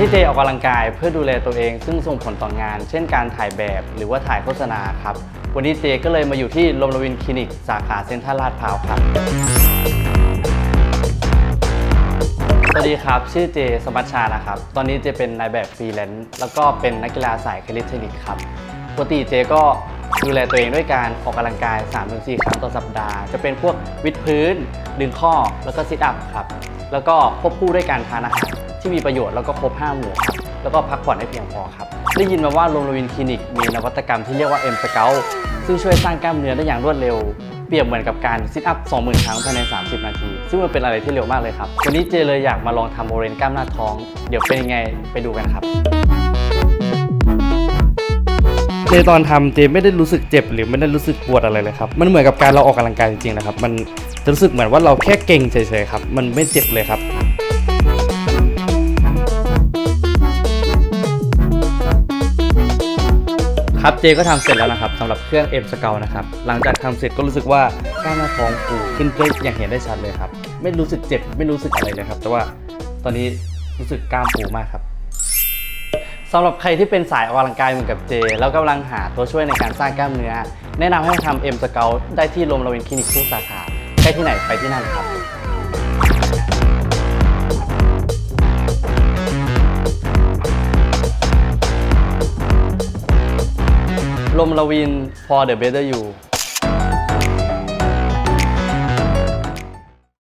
ที่เจออกกำลังกายเพื่อดูแลตัวเอง ซึ่งส่งผลต่องาน เช่นการถ่ายแบบหรือว่าถ่ายโฆษณาครับ วันนี้เจก็เลยมาอยู่ที่ลมรวินคลินิก สาขาเซ็นทรัลลาดพร้าวครับสวัสดีครับ ชื่อเจสมัชชานะครับ ตอนนี้เจเป็นนายแบบฟรีแลนซ์แล้วก็เป็นนักกีฬาสายคลิสเทนิกครับปกติเจก็ดูแลตัวเองด้วยการออกกำลังกาย 3-4 ครั้งต่อสัปดาห์ จะเป็นพวกวิดพื้น ดึงข้อแล้วก็ซิทอัพครับ แล้วก็ควบคู่ด้วยการทานอาหาร ที่มีประโยชน์แล้วก็ครบ 5 หมู่ครับแล้วก็พักผ่อนให้เพียงพอครับ ได้ยินมาว่าโรงรวินคลินิกมีนวัตกรรมที่เรียกว่า M Scout ซึ่งช่วยสร้างกล้ามเนื้อได้อย่างรวดเร็ว เปรียบเหมือนกับการซิทอัพ 20,000 ครั้งภายใน 30 นาที ซึ่งมันเป็นอะไรที่เร็วมากเลยครับ วันนี้เจเลยอยากมาลองทำโมเรนกล้ามหน้าท้อง เดี๋ยวเป็นยังไงไปดูกันครับ เจตอนทำเจไม่ได้รู้สึกเจ็บหรือไม่ได้รู้สึกปวดอะไรเลยครับ มันเหมือนกับการเราออกกำลังกายจริงๆนะครับ มันจะรู้สึกเหมือนว่าเราแค่เก่งเฉยๆครับ มันไม่เจ็บเลยครับ ครับเจก็ทำเสร็จแล้วนะครับสำหรับเครื่อง M s c o u t นะครับหลังจากทำเสร็จก็รู้สึกว่ากล้ามหน้าท้องฟูขึ้นได้อย่างเห็นได้ชัดเลยครับ ไม่รู้สึกเจ็บไม่รู้สึกอะไรเลยครับ แต่ว่าตอนนี้รู้สึกกล้ามฟูมากครับสำหรับใครที่เป็นสายออกกำลังกายเหมือนกับเจ แล้วกำลังหาตัวช่วยในการสร้างกล้ามเนื้อ แนะนำให้มาทำเอ็มสเกลได้ที่โรมลวินคลินิกทุกสาขาใกล้ที่ไหนไปที่นั่นครับ ลมลวิน for the better you